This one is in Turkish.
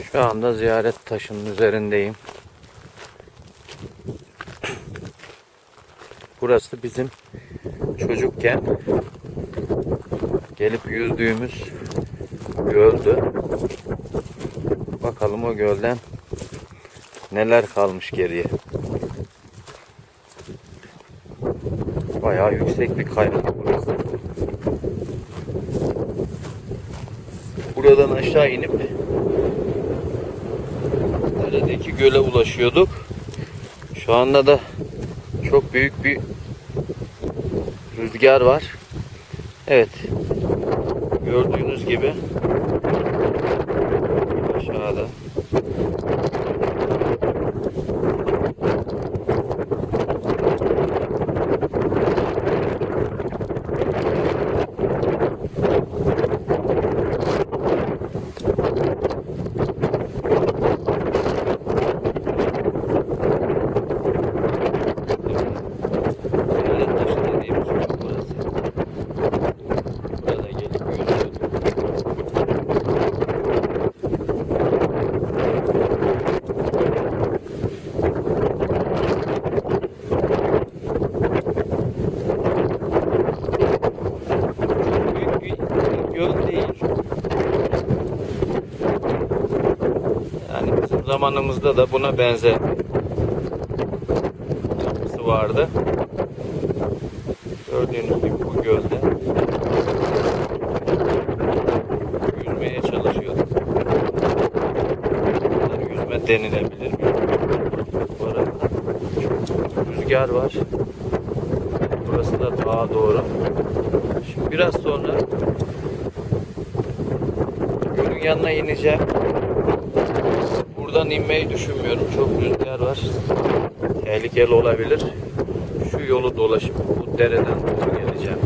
Şu anda ziyaret taşının üzerindeyim. Burası bizim çocukken gelip yüzdüğümüz göldü. Bakalım o gölden neler kalmış geriye. Bayağı yüksek bir kayalık burası. Buradan aşağı inip deredeki göle ulaşıyorduk. Şu anda da çok büyük bir rüzgar var. Evet. Gördüğünüz gibi aşağıda Ziyaret taşı dediğimiz çocuk burası. Burada gelip yüzüyorduk. Büyük bir göl değil. Yani bizim zamanımızda da buna benzer yapısı vardı. Gördüğünüz gibi bu gölde yüzmeye çalışıyorduk. Bunlar yüzme denilebilir. Çok rüzgar var. Burası da dağa doğru. Şimdi biraz sonra gölün yanına ineceğim. Buradan inmeyi düşünmüyorum. Çok rüzgar var. Tehlikeli olabilir. Şu yolu dolaşıp bu dereden doğru geleceğim.